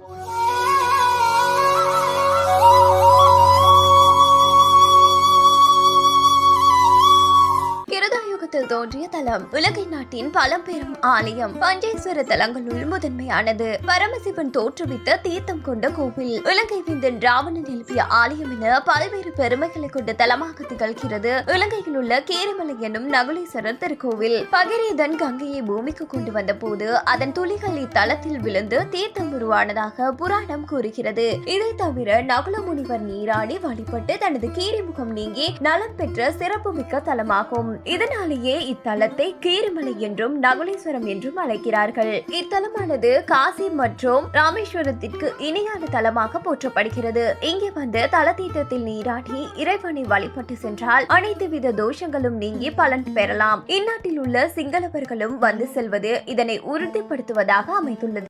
Oh. கிருதாயுகத்தில் தோன்றிய தலம். உலகை நாட்டின் பழம்பெரும் ஆலயம். பஞ்சேஸ்வர தலங்களுள் முதன்மையானது. பரமசிவன் தோற்றுவித்த தீர்த்தம் கொண்ட கோவில். இலங்கை விந்தன் ராவணன் எழுப்பிய ஆலயம் என பல்வேறு பெருமைகளை கொண்ட தலமாக திகழ்கிறது. இலங்கையில் உள்ள கீரிமலை என்னும் நகுலீஸ்வரர் திருக்கோவில். பகிரீதன் கங்கையை பூமிக்கு கொண்டு வந்த போது அதன் துளிகள் இத்தலத்தில் விழுந்து தீர்த்தம் உருவானதாக புராணம் கூறுகிறது. இதை தவிர நகுல முனிவர் நீராடி வழிபட்டு தனது கீரிமுகம் நீங்கி நலம் பெற்ற சிறப்புமிக்க தலமாகும். இதனால் இதனாலேயே இத்தலத்தை கீரிமலை என்றும் நகுலேஸ்வரம் என்றும் அழைக்கிறார்கள். இத்தலமானது காசி மற்றும் ராமேஸ்வரத்திற்கு இணையான தலமாக போற்றப்படுகிறது. இங்கே வந்து தல தீர்த்தத்தில் நீராடி இறைவனை வழிபட்டு சென்றால் அனைத்து வித தோஷங்களும் நீங்கி பலன் பெறலாம். இந்நாட்டில் உள்ள சிங்களவர்களும் வந்து செல்வது இதனை உறுதிப்படுத்துவதாக அமைந்துள்ளது.